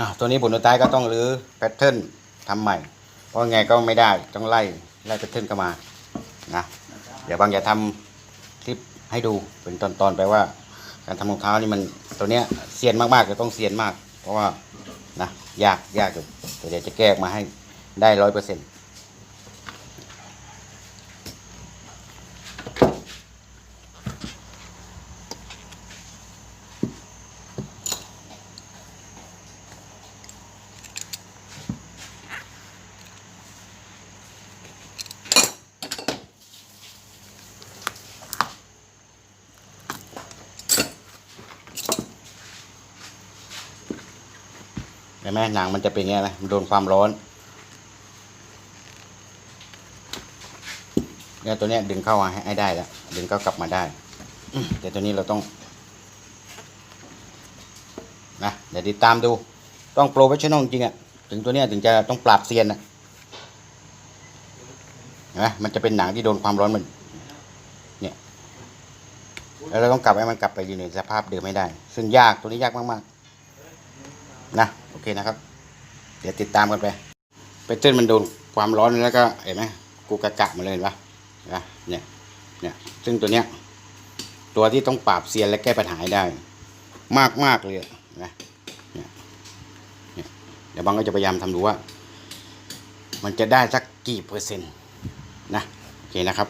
อะตัวนี้ผลสุดท้ายก็ต้องรื้อแพทเทิร์นทำใหม่ เพราะไงก็ไม่ได้ต้องไล่ไล่แพทเทิร์นเข้ามานะเดี๋ยวบางอย่าทำคลิปให้ดูเป็นตอนๆไปว่า การทำรองเท้านี่มันตัวเนี้ยเซียนมากๆจะต้องเซียนมาก เพราะว่านะยากยากอยู่แต่เดี๋ยวจะแก้ออกมาให้ได้ร้อยเปอร์เซ็นต์ เห็นไหมหนังมันจะเป็นไงนะมันโดนความร้อนเนี่ยตัวเนี้ยดึงเข้ามาให้ได้แล้วดึงเข้ากลับมาได้แต่ตัวนี้เราต้องนะเดี๋ยวติดตามดูต้องโปรเฟชชั่นอลจริงอะถึงตัวเนี้ยถึงจะต้องปราบเซียนนะเห็นไหมมันจะเป็นหนังที่โดนความร้อนมันเนี่ยแล้วเราต้องกลับให้มันกลับไปอยู่ในสภาพเดิมไม่ได้ ซึ่งยากตัวนี้ยากมากๆ นะโอเคนะครับ เดี๋ยวติดตามกันไปไปเต้นมันโดนความร้อนแล้วก็เห็นไหมกูกะกะมาเลยเห็นปะนะเนี่ยเนี่ยซึ่งตัวเนี้ยตัวที่ต้องปราบเซียนและแก้ปัญหาได้ มากมากเลยนะเนี่ยเนี่ยเดี๋ยวบางก็จะพยายามทำดูว่า มันจะได้สักกี่เปอร์เซ็นต์นะโอเคนะครับ